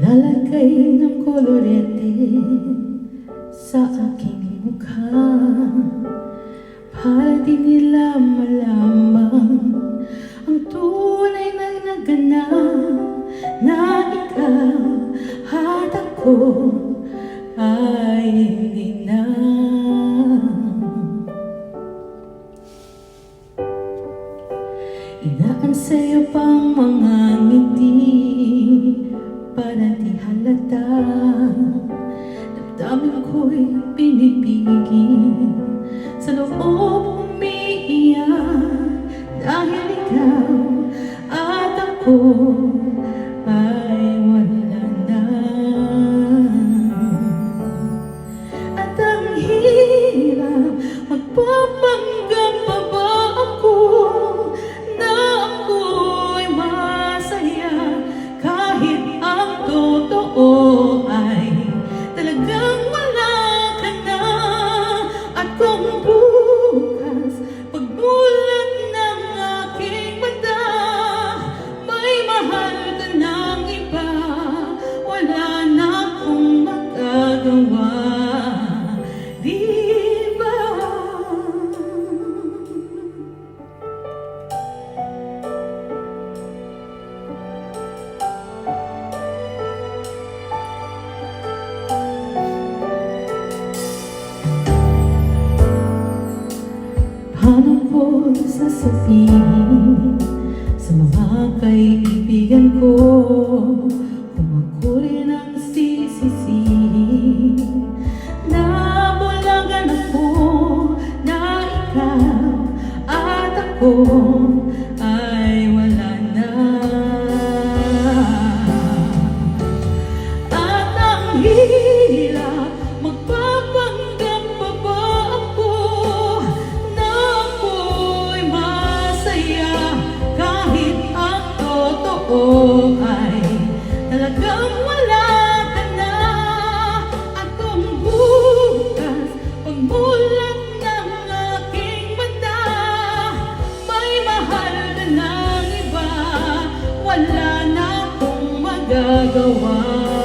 Lalagay ng kolorete sa aking mukha. Para di nila malaman Ang tunay na naganap Na ikaw at ako ay hindi na Inaan sa'yo pang mga ngiti Para di halata Damdamin ko'y pinipigil Sa loob umiiyak Dahil ikaw at ako. ay Paano ko sasabihin sa mga kaibigan ko. Kung ako rin ang sisisihin na bulagan ako na ikaw at ako magagawa